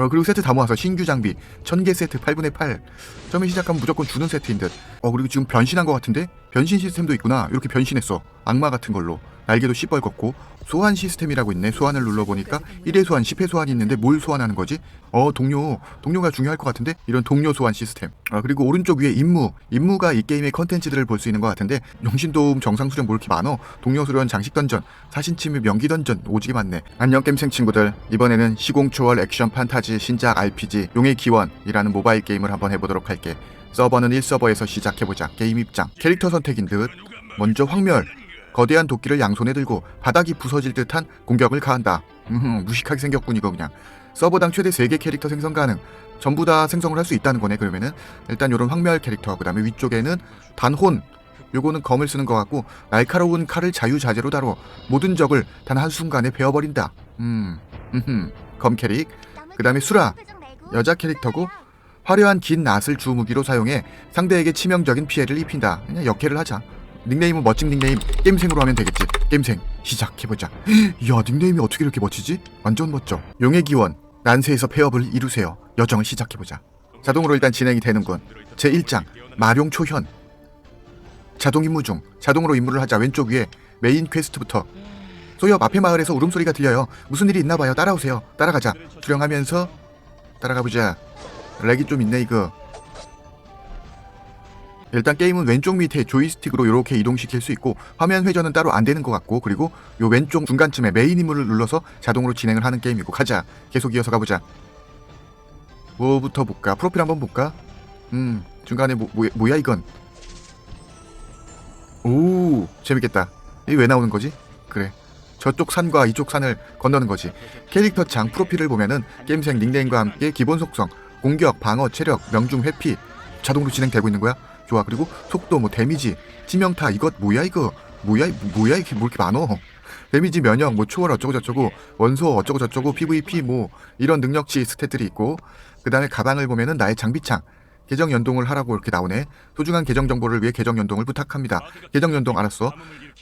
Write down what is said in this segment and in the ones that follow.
어, 그리고 세트 다 모아서 신규 장비 1000개 세트 8분의 8 처음에 시작하면 무조건 주는 세트인 듯 어, 그리고 지금 변신한 것 같은데? 변신 시스템도 있구나. 이렇게 변신했어. 악마 같은 걸로. 날개도 시뻘겋고 소환 시스템이라고 있네. 소환을 눌러보니까 1회 소환 10회 소환이 있는데 뭘 소환하는 거지? 어 동료. 동료가 중요할 것 같은데? 이런 동료 소환 시스템. 아 그리고 오른쪽 위에 임무. 임무가 이 게임의 컨텐츠들을 볼 수 있는 것 같은데 용신도움 정상수련 뭐 이렇게 많어? 동료 수련 장식 던전 사신 침입 연기 던전. 오지게 많네. 안녕 겜생 친구들. 이번에는 시공초월 액션 판타지 신작 RPG 용의 기원이라는 모바일 게임을 한번 해보도록 할게 서버는 1서버에서 시작해보자 게임 입장 캐릭터 선택인 듯 먼저 황멸 거대한 도끼를 양손에 들고 바닥이 부서질 듯한 공격을 가한다. 음, 무식하게 생겼군 이거 그냥. 서버당 최대 3개 캐릭터 생성 가능. 전부 다 생성을 할 수 있다는 거네 그러면은 일단 요런 황멸 캐릭터 그 다음에 위쪽에는 단혼 요거는 검을 쓰는 것 같고 날카로운 칼을 자유자재로 다뤄 모든 적을 단 한순간에 베어버린다. 음, 음흠, 검 캐릭. 그 다음에 수라 여자 캐릭터고 화려한 긴 낫을 주 무기로 사용해 상대에게 치명적인 피해를 입힌다. 그냥 역해를 하자. 닉네임은 멋진 닉네임 게임생으로 하면 되겠지. 게임생 시작해보자. 야 닉네임이 어떻게 이렇게 멋지지? 완전 멋져. 용의 기원 난세에서 폐업을 이루세요. 여정을 시작해보자. 자동으로 일단 진행이 되는군. 제 1장 마룡 초현 자동 임무 중 자동으로 임무를 하자 왼쪽 위에 메인 퀘스트부터 소엽 앞에 마을에서 울음소리가 들려요. 무슨 일이 있나 봐요. 따라오세요. 따라가자. 수령하면서 따라가 보자. 렉이 좀 있네 이거. 일단 게임은 왼쪽 밑에 조이스틱으로 이렇게 이동시킬 수 있고 화면 회전은 따로 안 되는 것 같고 그리고 요 왼쪽 중간쯤에 메인 임무를 눌러서 자동으로 진행을 하는 게임이고. 가자. 계속 이어서 가보자. 뭐부터 볼까? 프로필 한번 볼까? 음 중간에 뭐, 뭐, 뭐야 이건? 오 재밌겠다. 이게 왜 나오는 거지? 그래. 저쪽 산과 이쪽 산을 건너는 거지. 캐릭터 장 프로필을 보면은 게임생 닉네임과 함께 기본 속성 공격 방어 체력 명중 회피. 자동으로 진행되고 있는 거야? 좋아. 그리고 속도 뭐 데미지 치명타 이것 뭐야 이거? 뭐야 이- 뭐야 이게 뭐 이렇게 많어? 데미지 면역 뭐 초월 어쩌고 저쩌고 원소 어쩌고 저쩌고 PVP 뭐 이런 능력치 스탯들이 있고. 그 다음에 가방을 보면은 나의 장비창. 계정 연동을 하라고 이렇게 나오네. 소중한 계정 정보를 위해 계정 연동을 부탁합니다. 계정 연동 알았어?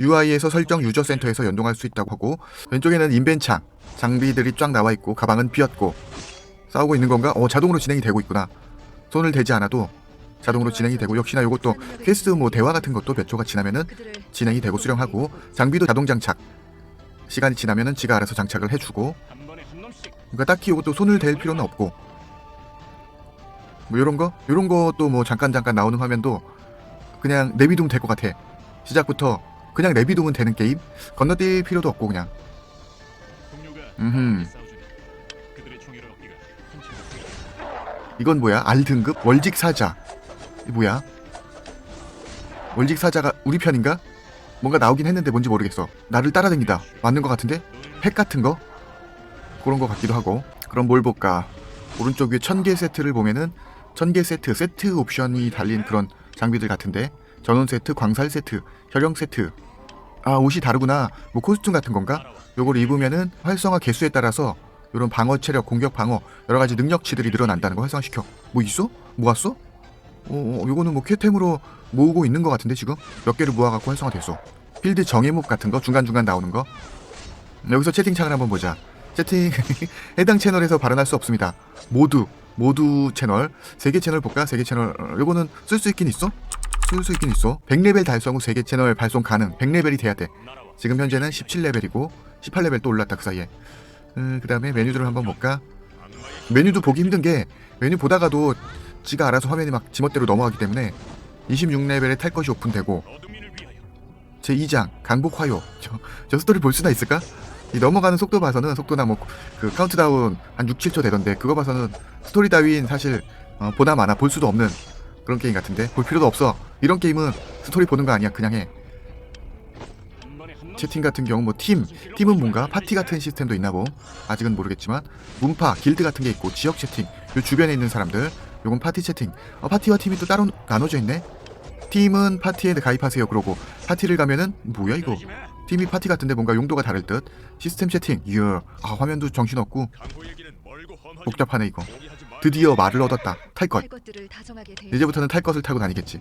UI에서 설정 유저 센터에서 연동할 수 있다고 하고 왼쪽에는 인벤창. 장비들이 쫙 나와 있고 가방은 비었고 싸우고 있는 건가? 어 자동으로 진행이 되고 있구나. 손을 대지 않아도 자동으로 진행이 되고 역시나 이것도 퀘스트 뭐 대화 같은 것도 몇 초가 지나면은 진행이 되고 수령하고 장비도 자동 장착. 시간이 지나면은 지가 알아서 장착을 해주고. 그러니까 딱히 이것도 손을 댈 필요는 없고. 뭐 이런 거? 이런 것도 뭐 잠깐 잠깐 나오는 화면도 그냥 내비두면 될 것 같아. 시작부터 그냥 내비두면 되는 게임? 건너뛸 필요도 없고 그냥. 음 이건 뭐야? R 등급? 월직 사자. 이 뭐야? 월직 사자가 우리 편인가? 뭔가 나오긴 했는데 뭔지 모르겠어. 나를 따라다니다. 맞는 것 같은데? 팩 같은 거? 그런 것 같기도 하고. 그럼 뭘 볼까? 오른쪽 위에 1000개 세트를 보면은 1000개 세트 세트 옵션이 달린 그런 장비들 같은데? 전원 세트 광살 세트 혈형 세트. 아 옷이 다르구나. 뭐 코스튬 같은 건가? 요걸 입으면은 활성화 개수에 따라서 요런 방어 체력 공격 방어 여러 가지 능력치들이 늘어난다는 거 활성화시켜. 뭐 있어? 모았어? 어, 어 요거는 뭐 큐템으로 모으고 있는 것 같은데 지금? 몇 개를 모아갖고 활성화됐어. 필드 정예목 같은 거? 중간 중간 나오는 거? 여기서 채팅창을 한번 보자. 채팅 해당 채널에서 발언할 수 없습니다. 모두 모두 채널. 세 개 채널 볼까? 세 개 채널. 어, 요거는 쓸 수 있긴 있어? 쓸 수 있긴 있어. 100레벨 달성 후 세 개 채널 발송 가능. 100레벨이 돼야 돼. 지금 현재는 17레벨이고 18레벨 또 올랐다 그 사이에 음, 그 다음에 메뉴들을 한번 볼까? 메뉴도 보기 힘든 게 메뉴 보다가도 지가 알아서 화면이 막 지멋대로 넘어가기 때문에 26레벨에 탈 것이 오픈되고 제 2장 강복 화요. 저, 저 스토리 볼 수나 있을까? 이 넘어가는 속도 봐서는 속도나 뭐 그 카운트다운 한 6, 7초 되던데 그거 봐서는 스토리 따윈 사실 어, 보나 마나 볼 수도 없는 그런 게임 같은데 볼 필요도 없어. 이런 게임은 스토리 보는 거 아니야. 그냥 해 채팅 같은 경우 뭐 팀, 팀은 뭔가 파티 같은 시스템도 있나 봄 아직은 모르겠지만 문파, 길드 같은 게 있고 지역 채팅 요 주변에 있는 사람들 요건 파티 채팅. 어, 파티와 팀이 또 따로 나눠져 있네? 팀은 파티에 가입하세요. 그러고 파티를 가면은 뭐야 이거? 팀이 파티 같은데 뭔가 용도가 다를 듯? 시스템 채팅. 이야 아 화면도 정신없고 복잡하네 이거. 드디어 말을 얻었다. 탈 것. 이제부터는 탈 것을 타고 다니겠지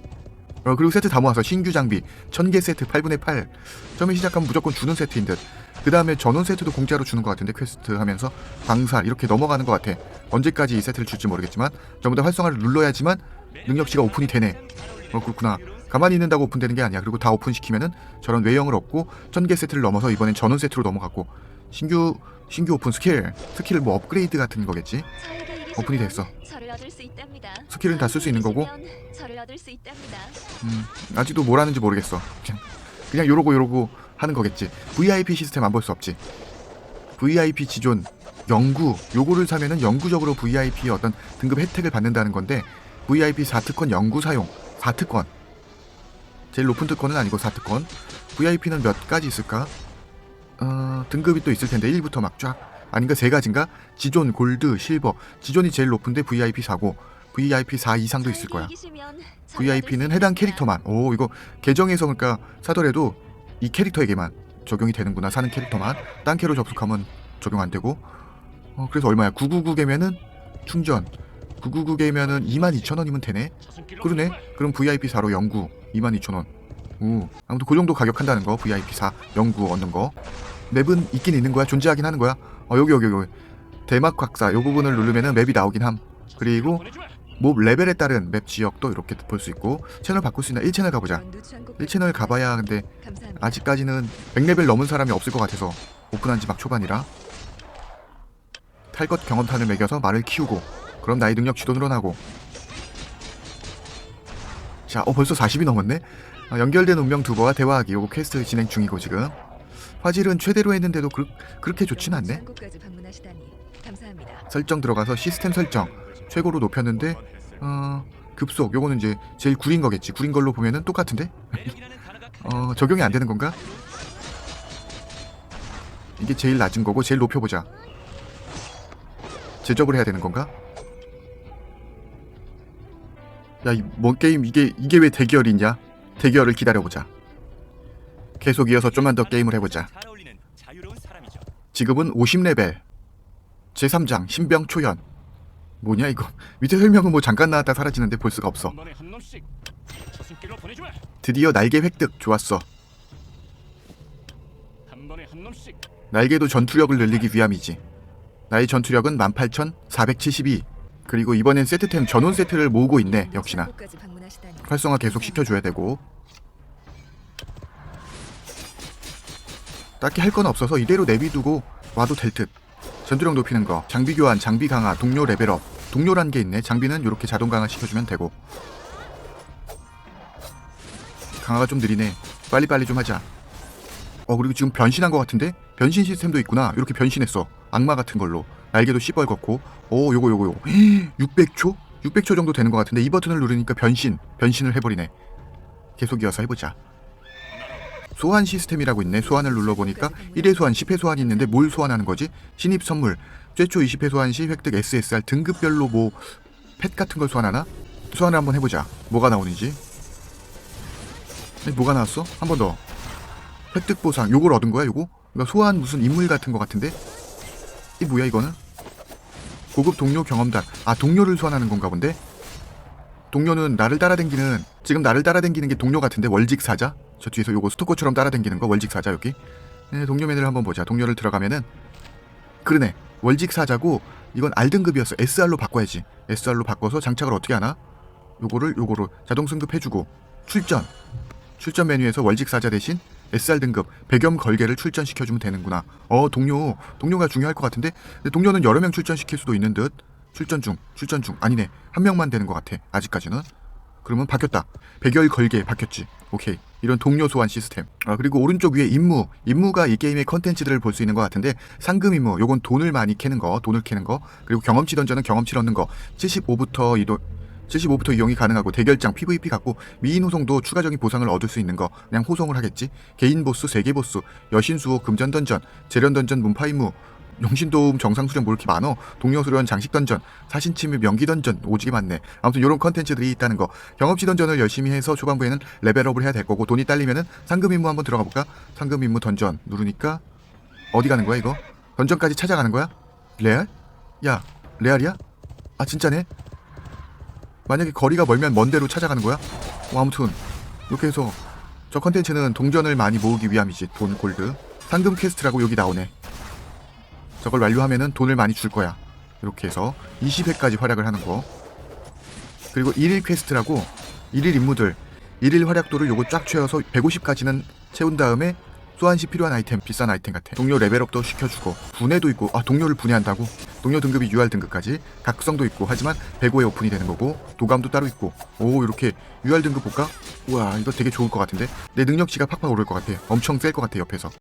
어, 그리고 세트 다 모아서 신규 장비 1000개 세트 8분의 8 처음에 시작하면 무조건 주는 세트인 듯그 다음에 전원 세트도 공짜로 주는 것 같은데 퀘스트 하면서 광살 이렇게 넘어가는 것 같아. 언제까지 이 세트를 줄지 모르겠지만 전부 다 활성화를 눌러야지만 능력치가 오픈이 되네. 어 그렇구나. 가만히 있는다고 오픈되는 게 아니야. 그리고 다 오픈시키면은 저런 외형을 얻고 1000개 세트를 넘어서 이번엔 전원 세트로 넘어갔고. 신규 신규 오픈 스킬. 스킬 뭐 업그레이드 같은 거겠지 오픈이 됐어. 스킬은 다 쓸 수 있는 거고. 음, 아직도 뭘 하는지 모르겠어. 그냥, 그냥 요러고 요러고 하는 거겠지. VIP 시스템 안 볼 수 없지. VIP 지존 영구 요거를 사면은 영구적으로 VIP의 어떤 등급 혜택을 받는다는 건데 VIP 4특권 영구 사용 4특권 제일 높은 특권은 아니고 4특권 VIP는 몇 가지 있을까? 어, 등급이 또 있을 텐데 1부터 막 쫙 아닌가 세 가지인가? 지존, 골드, 실버 지존이 제일 높은데 VIP 4고 VIP 4 이상도 있을 거야. VIP는 해당 캐릭터만. 오 이거 계정에서 그러니까 사더라도 이 캐릭터에게만 적용이 되는구나. 사는 캐릭터만. 딴 캐로 접속하면 적용 안 되고. 어 그래서 얼마야? 999개면은 충전. 999개면은 22,000원이면 되네. 그러네. 그럼 VIP 4로 영구 22,000원. 오 아무튼 그 정도 가격 한다는 거. VIP 4 영구 얻는 거. 맵은 있긴 있는 거야. 존재하긴 하는 거야. 어 여기 여기 여기. 대막 확사 요 부분을 누르면은 맵이 나오긴 함. 그리고 몹 레벨에 따른 맵 지역도 이렇게 볼 수 있고 채널 바꿀 수 있나 1채널 가보자 1채널 가봐야 근데 아직까지는 100레벨 넘은 사람이 없을 것 같아서 오픈한 지 막 초반이라 탈 것 경험탄을 매겨서 말을 키우고 그럼 나의 능력치도 늘어나고 자, 어 벌써 40이 넘었네? 어, 연결된 운명 두보와 대화하기 요거 퀘스트 진행 중이고 지금 화질은 최대로 했는데도 그, 그렇게 좋진 않네. 설정 들어가서 시스템 설정 최고로 높였는데 어 급속. 요거는 이제 제일 구린 거겠지. 구린 걸로 보면은 똑같은데? 어 적용이 안 되는 건가? 이게 제일 낮은 거고 제일 높여보자. 제접을 해야 되는 건가? 야 이뭔 게임? 이게 이게 왜 대결이냐? 대결을 기다려보자 계속 이어서 좀만 더 게임을 해보자. 지금은 50레벨. 제3장 신병 초연. 뭐냐 이거. 밑에 설명은 뭐 잠깐 나왔다 사라지는데 볼 수가 없어. 드디어 날개 획득. 좋았어. 날개도 전투력을 늘리기 위함이지. 나의 전투력은 18472 그리고 이번엔 세트템 전원 세트를 모으고 있네 역시나. 활성화 계속 시켜줘야 되고 딱히 할 건 없어서 이대로 내비두고 와도 될 듯. 전투력 높이는 거 장비 교환 장비 강화 동료 레벨업. 동료란 게 있네. 장비는 이렇게 자동 강화 시켜주면 되고. 강화가 좀 느리네. 빨리빨리 좀 하자. 어 그리고 지금 변신한 것 같은데? 변신 시스템도 있구나. 이렇게 변신했어. 악마 같은 걸로. 날개도 시뻘겋고. 오 요거 요거 요거. 600초? 600초 정도 되는 것 같은데 이 버튼을 누르니까 변신 변신을 해버리네. 계속 이어서 해보자 소환 시스템이라고 있네 소환을 눌러보니까 1회 소환 10회 소환이 있는데 뭘 소환하는 거지? 신입 선물 최초 20회 소환 시 획득 SSR 등급별로 뭐 펫 같은 걸 소환하나? 소환을 한번 해보자 뭐가 나오는지 아니, 뭐가 나왔어? 한 번 더 획득 보상 요걸 얻은 거야 요거? 그러니까 소환 무슨 인물 같은 거 같은데? 이 뭐야 이거는? 고급 동료 경험단 아 동료를 소환하는 건가 본데? 동료는 나를 따라댕기는 지금 나를 따라댕기는 게 동료 같은데 월직 사자 저 뒤에서 요거 스토커처럼 따라댕기는 거 월직 사자 여기. 네, 동료 메뉴를 한번 보자. 동료를 들어가면은 그러네. 월직 사자고 이건 R 등급이었어. SR로 바꿔야지. SR로 바꿔서 장착을 어떻게 하나? 요거를 요거로 자동 승급해주고 출전. 출전 메뉴에서 월직 사자 대신 SR 등급 배겸 걸개를 출전시켜주면 되는구나. 어 동료. 동료가 중요할 것 같은데? 동료는 여러 명 출전시킬 수도 있는 듯. 출전 중 출전 중. 아니네. 한 명만 되는 것 같아 아직까지는. 그러면 바뀌었다. 백열 걸개 바뀌었지. 오케이 이런 동료 소환 시스템. 아 그리고 오른쪽 위에 임무. 임무가 이 게임의 컨텐츠들을 볼 수 있는 것 같은데 상금 임무. 요건 돈을 많이 캐는 거 돈을 캐는 거. 그리고 경험치 던전은 경험치를 얻는 거. 75부터 이도 75부터 이용이 가능하고 대결장 PVP 갖고 미인 호송도 추가적인 보상을 얻을 수 있는 거. 그냥 호송을 하겠지? 개인 보스 세계 보스 여신 수호 금전 던전 재련 던전 문파 임무 용신도움 정상 수련 뭐 이렇게 많어? 동료 수련 장식 던전 사신 침입 명기 던전 오지게 많네. 아무튼 이런 컨텐츠들이 있다는 거. 경험치 던전을 열심히 해서 초반부에는 레벨업을 해야 될 거고 돈이 딸리면은 상금 임무 한번 들어가 볼까? 상금 임무 던전. 누르니까 어디 가는 거야 이거? 던전까지 찾아가는 거야? 레알? 야 레알이야? 아 진짜네? 만약에 거리가 멀면 먼 데로 찾아가는 거야? 어, 아무튼 이렇게 해서 저 컨텐츠는 동전을 많이 모으기 위함이지 돈 골드. 상금 퀘스트라고 여기 나오네 저걸 완료하면은 돈을 많이 줄 거야. 이렇게 해서 20회까지 활약을 하는 거. 그리고 1일 퀘스트라고 1일 임무들 1일 활약도를 요거 쫙 채워서 150까지는 채운 다음에 소환시 필요한 아이템 비싼 아이템 같아. 동료 레벨업도 시켜주고 분해도 있고 아 동료를 분해한다고? 동료 등급이 UR 등급까지? 각성도 있고 하지만 105에 오픈이 되는 거고 도감도 따로 있고. 오 이렇게 UR 등급 볼까? 우와 이거 되게 좋을 것 같은데? 내 능력치가 팍팍 오를 것 같아. 엄청 셀 것 같아 옆에서